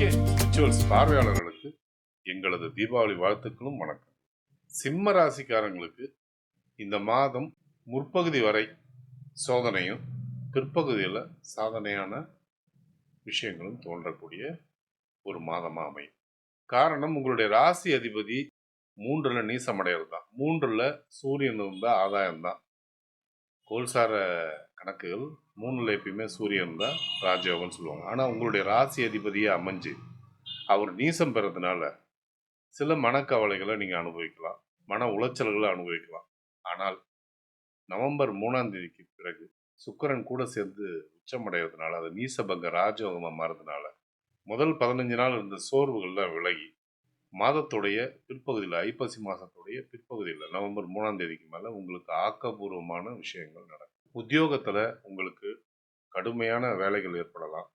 K rituals பார்வையாளர்களுக்கு எங்களது தீபாவளி வாழ்த்துக்களும் வணக்கம். சிம்ம ராசிக்காரங்களுக்கு இந்த மாதம் முற்பகுதி வரை சோதனையும் பிற்பகுதியில் சாதனையான விஷயங்களும் தோன்றக்கூடிய ஒரு மாதமாக அமையும். காரணம் உங்களுடைய ராசி அதிபதி மூன்றில் நீசமடைகிறது தான் மூன்றில் சூரியன் இருந்தால் ஆதாயம் தான் கோல்சார கணக்குகள் மூணில் எப்பயுமே சூரியன் தான் ராஜயோகம்னு சொல்லுவாங்க. ஆனால் உங்களுடைய ராசி அதிபதியை அமைஞ்சு அவர் நீசம் பெறதுனால சில மனக்கவலைகளை நீங்கள் அனுபவிக்கலாம். மன உளைச்சல்களை அனுபவிக்கலாம். ஆனால் நவம்பர் மூணாம் தேதிக்கு பிறகு சுக்கரன் கூட சேர்ந்து உச்சமடைகிறதுனால அது நீசபங்க ராஜயோகமாக மாறதுனால முதல் பதினஞ்சு நாள் இருந்த சோர்வுகள்லாம் விலகி மாதத்துடைய பிற்பகுதியில் ஐப்பசி மாதத்துடைய பிற்பகுதியில் நவம்பர் மூணாம் தேதிக்கு மேலே உங்களுக்கு ஆக்கப்பூர்வமான விஷயங்கள் நடக்கும். உத்தியோகத்தில் உங்களுக்கு கடுமையான வேலைகள் ஏற்படலாம்.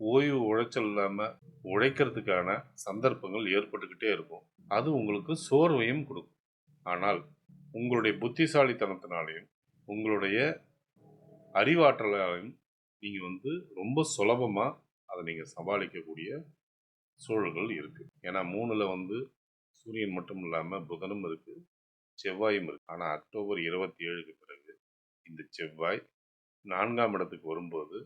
ஓய்வு உழைச்சல் இல்லாமல் உழைக்கிறதுக்கான சந்தர்ப்பங்கள் ஏற்பட்டுக்கிட்டே இருக்கும். அது உங்களுக்கு சோர்வையும் கொடுக்கும். ஆனால் உங்களுடைய புத்திசாலித்தனத்தினாலையும் உங்களுடைய அறிவாற்றலாலையும் நீங்கள் வந்து ரொம்ப சுலபமாக அதை நீங்கள் சமாளிக்கக்கூடிய சூழல்கள் இருக்குது ஏன்னா மூணில் வந்து சூரியன் மட்டும் இல்லாமல் புதனும் இருக்குது செவ்வாயும் இருக்குது ஆனால் அக்டோபர் இருபத்தி ஏழுக்கு பிறகு இந்த செவ்வாய் நான்காம் இடத்துக்கு வரும்போது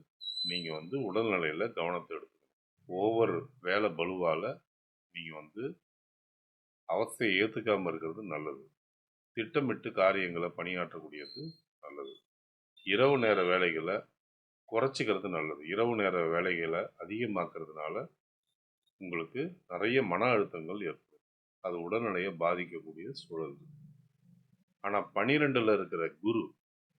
நீங்கள் வந்து உடல்நிலையில் கவனத்தை எடுத்துக்கணும். ஓவர் வேலை பலுவால் நீங்கள் வந்து அவசியம் ஏற்றுக்காமல் இருக்கிறது நல்லது. திட்டமிட்டு காரியங்களை பணியாற்றக்கூடியது நல்லது. இரவு நேர வேலைகளை குறைச்சிக்கிறது நல்லது. இரவு நேர வேலைகளை அதிகமாக்குறதுனால உங்களுக்கு நிறைய மன அழுத்தங்கள் ஏற்படும். அது உடல்நிலையை பாதிக்கக்கூடிய சூழல். ஆனால் பனிரெண்டில் இருக்கிற குரு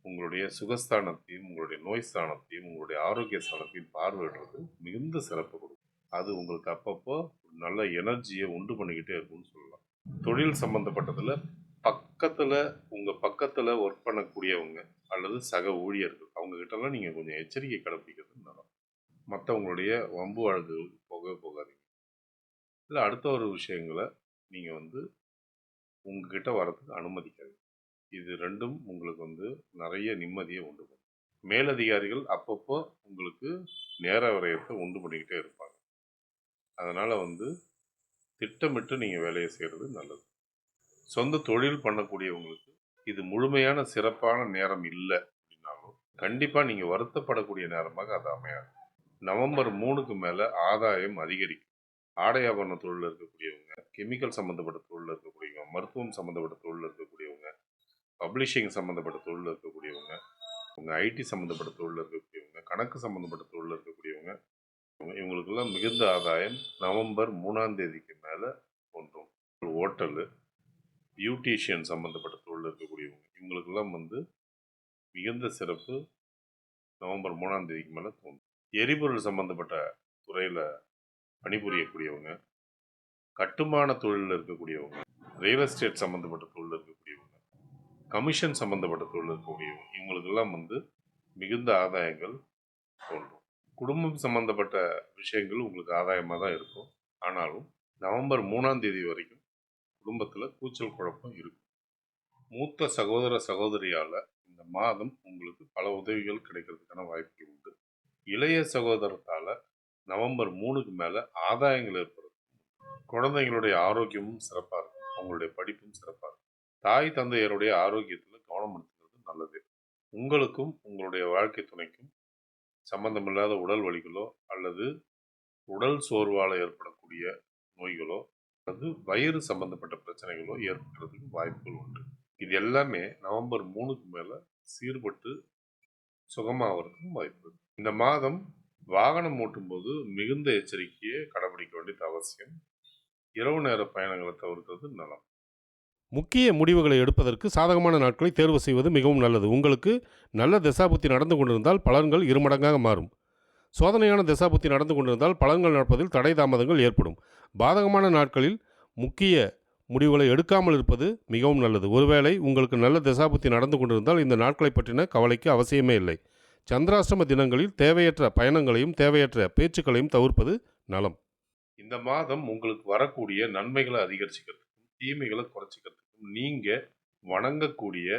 உங்களுடைய சுகஸ்தானத்தையும் உங்களுடைய நோய் ஸ்தானத்தையும் உங்களுடைய ஆரோக்கிய ஸ்தானத்தையும் பார்வையிடுறது மிகுந்த சிறப்பு கொடுக்கும். அது உங்களுக்கு அப்பப்போ நல்ல எனர்ஜியை உண்டு பண்ணிக்கிட்டே இருக்கும்னு சொல்லலாம். தொழில் சம்மந்தப்பட்டதில் பக்கத்தில் உங்கள் பக்கத்தில் ஒர்க் பண்ணக்கூடியவங்க அல்லது சக ஊழியர்கள் அவங்கக்கிட்டலாம் நீங்கள் கொஞ்சம் எச்சரிக்கை கடைப்பிடிக்கிறது நல்லா மற்றவங்களுடைய வம்பு வழக்குகள் போகவே போகாதீங்க. இல்லை அடுத்த ஒரு விஷயங்களை நீங்கள் வந்து உங்ககிட்ட வரதுக்கு அனுமதிக்காது இது ரெண்டும் உங்களுக்கு வந்து நிறைய நிம்மதியை உண்டு பண்ணும். மேலதிகாரிகள் அப்பப்போ உங்களுக்கு நேர விரயத்தை உண்டு பண்ணிக்கிட்டே இருப்பாங்க. அதனால் வந்து திட்டமிட்டு நீங்கள் வேலையை செய்கிறது நல்லது. சொந்த தொழில் பண்ணக்கூடியவங்களுக்கு இது முழுமையான சிறப்பான நேரம் இல்லை அப்படின்னாலும் கண்டிப்பாக நீங்கள் வருத்தப்படக்கூடிய நேரமாக அது அமையாது. நவம்பர் மூணுக்கு மேலே ஆதாயம் அதிகரிக்கும். ஆடை ஆபரண தொழிலில் இருக்கக்கூடியவங்க கெமிக்கல் சம்மந்தப்பட்ட தொழில் இருக்கக்கூடியவங்க மருத்துவம் சம்மந்தப்பட்ட தொழில் இருக்கக்கூடியவங்க பப்ளிஷிங் சம்மந்தப்பட்ட தொழிலில் இருக்கக்கூடியவங்க உங்கள் ஐடி சம்மந்தப்பட்ட தொழிலில் இருக்கக்கூடியவங்க கணக்கு சம்மந்தப்பட்ட தொழில் இருக்கக்கூடியவங்க இவங்களுக்கெல்லாம் மிகுந்த ஆதாயம். நவம்பர் மூணாம் தேதிக்கு மேலே ஒன்றும். ஹோட்டலு பியூட்டிஷியன் சம்மந்தப்பட்ட தொழில் இருக்கக்கூடியவங்க இவங்களுக்கெல்லாம் வந்து மிகுந்த சிறப்பு நவம்பர் மூணாம் தேதிக்கு மேலே தோன்றும். எரிபொருள் சம்மந்தப்பட்ட துறையில் பணிபுரியக்கூடியவங்க கட்டுமான தொழிலில் இருக்கக்கூடியவங்க ரியல் எஸ்டேட் சம்மந்தப்பட்ட தொழில் இருக்கக்கூடியவங்க கமிஷன் சம்மந்தப்பட்ட தொழில் இருக்கக்கூடியவங்க இவங்களுக்கெல்லாம் வந்து மிகுந்த ஆதாயங்கள் தோன்றும் குடும்பம் சம்மந்தப்பட்ட விஷயங்கள் உங்களுக்கு ஆதாயமாக தான் இருக்கும். ஆனாலும் நவம்பர் மூணாம் தேதி வரைக்கும் குடும்பத்தில் கூச்சல் குழப்பம் இருக்கும். மூத்த சகோதர சகோதரியால் இந்த மாதம் உங்களுக்கு பல உதவிகள் கிடைக்கிறதுக்கான வாய்ப்பு உண்டு. இளைய சகோதரத்தால் நவம்பர் மூணுக்கு மேலே ஆதாயங்கள் ஏற்படும் குழந்தைங்களுடைய ஆரோக்கியமும் சிறப்பாக இருக்கும். அவங்களுடைய படிப்பும் சிறப்பாக இருக்கும் தாய் தந்தையருடைய ஆரோக்கியத்தில் கவனம் எடுத்துக்கிறது நல்லது. உங்களுக்கும் உங்களுடைய வாழ்க்கை துணைக்கும் சம்பந்தமில்லாத உடல் வலிகளோ அல்லது உடல் சோர்வால் ஏற்படக்கூடிய நோய்களோ அல்லது வயிறு சம்பந்தப்பட்ட பிரச்சனைகளோ ஏற்படுறதுக்கு வாய்ப்புகள் உண்டு. இது எல்லாமே நவம்பர் மூணுக்கு மேலே சீர்பட்டு சுகமாகிறதுக்கும் வாய்ப்பு இந்த மாதம் வாகனம் ஓட்டும்போது மிகுந்த எச்சரிக்கையை கடைபிடிக்க வேண்டியது அவசியம். இரவு நேர பயணங்களை தவிர்க்கிறது நலம். முக்கிய முடிவுகளை எடுப்பதற்கு சாதகமான நாட்களை தேர்வு செய்வது மிகவும் நல்லது. உங்களுக்கு நல்ல திசாபுத்தி நடந்து கொண்டிருந்தால் பலன்கள் இருமடங்காக மாறும். சோதனையான திசாபுத்தி நடந்து கொண்டிருந்தால் பலன்கள் நடப்பதில் தடை தாமதங்கள் ஏற்படும். பாதகமான நாட்களில் முக்கிய முடிவுகளை எடுக்காமல் இருப்பது மிகவும் நல்லது. ஒருவேளை உங்களுக்கு நல்ல திசாபுத்தி நடந்து கொண்டிருந்தால் இந்த நாட்களை பற்றின கவலைக்கு அவசியமே இல்லை. சந்திராஷ்டம தினங்களில் தேவையற்ற பயணங்களையும் தேவையற்ற பேச்சுக்களையும் தவிர்ப்பது நலம். இந்த மாதம் உங்களுக்கு வரக்கூடிய நன்மைகளை அதிகரிச்சுக்கிறது. தீமைகளை குறைச்சிக்கிறதுக்கும் நீங்கள் வணங்கக்கூடிய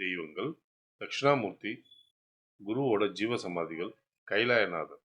தெய்வங்கள் தட்சிணாமூர்த்தி குருவோட ஜீவசமாதிகள் கைலாயநாதர்.